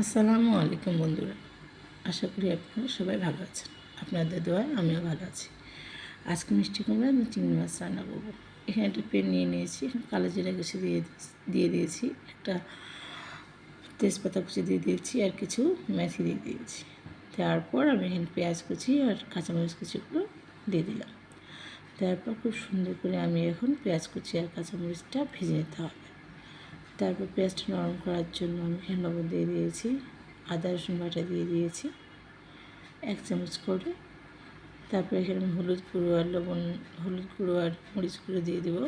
আসসালামু আলাইকুম বন্ধুরা। আশা করি আপনারা সবাই ভালো আছেন। আপনাদের দোয়ায় আমিও ভালো আছি। আজকে মিষ্টি কুমড়া আমি চিংড়ি মাছ রান্না করব। এখানে একটা পেন নিয়ে নিয়েছি। এখানে কালো জিরা কিছু দিয়ে দিয়ে দিয়েছি। একটা তেজপাতা কুচি দিয়ে দিয়েছি আর কিছু মেথি দিয়ে দিয়েছি। তারপর আমি এখানে পেঁয়াজ কুচি আর কাঁচামরিচ কুচিগুলো দিয়ে দিলাম। তারপর খুব সুন্দর করে আমি এখন পেঁয়াজ কুচি আর কাঁচামরিচটা ভেজে নিতে হবে। তারপর পেঁয়াজটা নরম করার জন্য আমি এখানে লবণ দিয়ে দিয়েছি, আদা রসুন বাটা দিয়ে দিয়েছি, এক চামচ করে। তারপর এখানে আমি হলুদ গুঁড়ো আর লবণ, হলুদ গুঁড়ো আর মরিচ গুঁড়ো দিয়ে দেবো।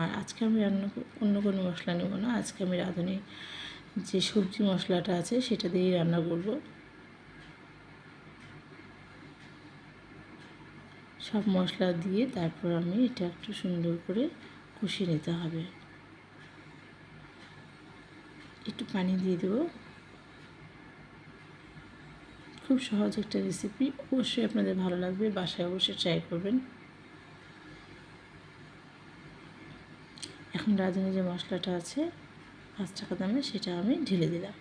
আর আজকে আমি রান্না অন্য কোনো মশলা নেব না। আজকে আমি রাঁধুনি যে সবজি মশলাটা আছে সেটা দিয়েই রান্না করব। সব মশলা দিয়ে তারপর আমি এটা একটু সুন্দর করে কষিয়ে নিতে হবে। একটু পানি দিয়ে দেবো। খুব সহজ একটা রেসিপি অবশ্যই আপনাদের ভালো লাগবে, বাসায় অবশ্যই ট্রাই করবেন। এখন রাঁধুনি যে মশলাটা আছে, পাঁচ টাকা দামে সেটা আমি ঢেলে দিলাম।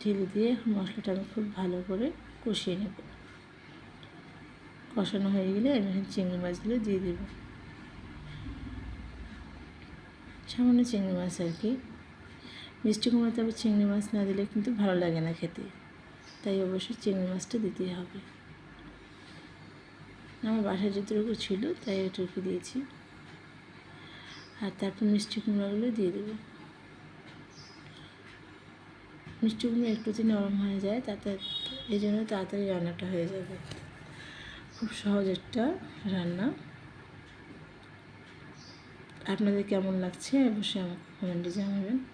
ঢেলে দিয়ে এখন মশলাটা আমি খুব ভালো করে কষিয়ে নেব। কষানো হয়ে গেলে আমি এখন চিংড়ি মাছগুলো দিয়ে দেব। সামান্য চিংড়ি মাছ আর কি। মিষ্টি কুমড়োতে আবার চিংড়ি মাছ না দিলে কিন্তু ভালো লাগে না খেতে। তাই অবশ্যই চিংড়ি মাছটা দিতেই হবে। আমার বাসায় যতটুকু ছিল তাই এটুকু দিয়েছি। আর তারপর মিষ্টি কুমড়োগুলো দিয়ে দেবো। মিষ্টি কুমড়ো একটু যদি নরম হয়ে যায় তাতে এই জন্য তাড়াতাড়ি রান্নাটা হয়ে যাবে। খুব সহজ একটা রান্না। আপনাদের কেমন লাগছে অবশ্যই আমাকে কমেন্টে জানাবেন।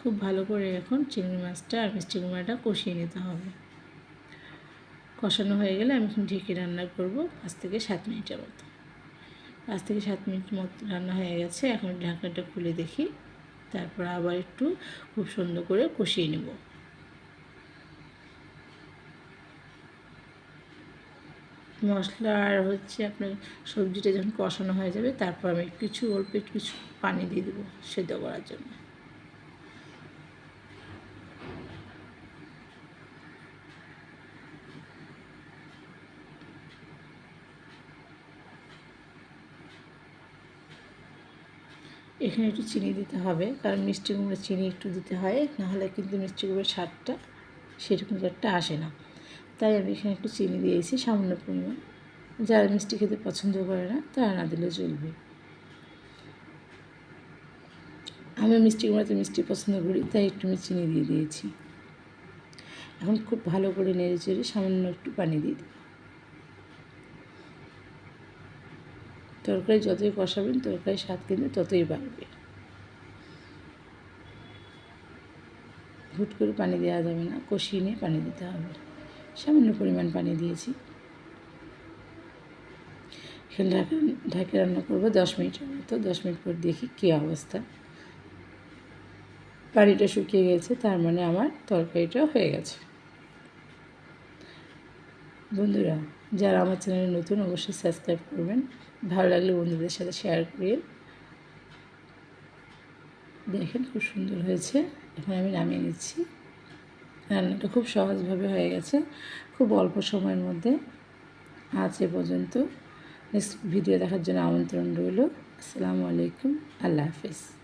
খুব ভালো করে এখন চিংড়ি মাছটা আর মিষ্টি কুমড়াটা কষিয়ে নিতে হবে। কষানো হয়ে গেলে আমি এখন ঢেকে রান্না করব পাঁচ থেকে সাত মিনিটের মতো। পাঁচ থেকে সাত মিনিট মতো রান্না হয়ে গেছে, এখন ঢাকাটা খুলে দেখি, তারপর আবার একটু খুব সুন্দর করে কষিয়ে নেব। মশলা আর হচ্ছে আপনার সবজিটা যখন কষানো হয়ে যাবে, তারপর আমি কিছু অল্প কিছু পানি দিয়ে দেবো সেদ্ধ করার জন্য। এখানে একটু চিনি দিতে হবে, কারণ মিষ্টি কুমড়ো চিনি একটু দিতে হয়, নাহলে কিন্তু মিষ্টি কুমড়োর স্বাদটা সেরকম একটা আসে না। তাই আমি এখানে একটু চিনি দিয়েছি, সামান্য পরিমাণ। যারা মিষ্টি খেতে পছন্দ করে না, তারা না দিলে চলবে। আমি মিষ্টি কুমড়োতে মিষ্টি পছন্দ করি, তাই একটু আমি চিনি দিয়ে দিয়েছি। এখন খুব ভালো করে নেড়ে চেড়ে সামান্য একটু পানি দিয়ে দিই তরকারি যতই কষাবেন, তরকারি স্বাদ কিন্তু ততই বাড়বে। হুট করে পানি দেওয়া যাবে না, কষিয়ে নিয়ে পানি দিতে হবে। সামান্য পরিমাণ পানি দিয়েছি। এখানে ঢাকা, ঢাকে রান্না করব দশ মিনিটের মতো। দশ মিনিট পর দেখি কী অবস্থা। পানিটা শুকিয়ে গেছে, তার মানে আমার তরকারিটা হয়ে গেছে। বন্ধুরা যারা আমার চ্যানেলে নতুন, অবশ্যই সাবস্ক্রাইব করবেন। ভালো লাগলে বন্ধুদের সাথে শেয়ার করিয়ে দেখেন, খুব সুন্দর হয়েছে। এখন আমি নামিয়ে নিচ্ছি। রান্নাটা খুব সহজভাবে হয়ে গেছে। খুব অল্প সময়ের মধ্যে। আজ এ পর্যন্ত। নেক্সট ভিডিও দেখার জন্য আমন্ত্রণ রইল। আসসালামু আলাইকুম। আল্লাহ হাফিজ।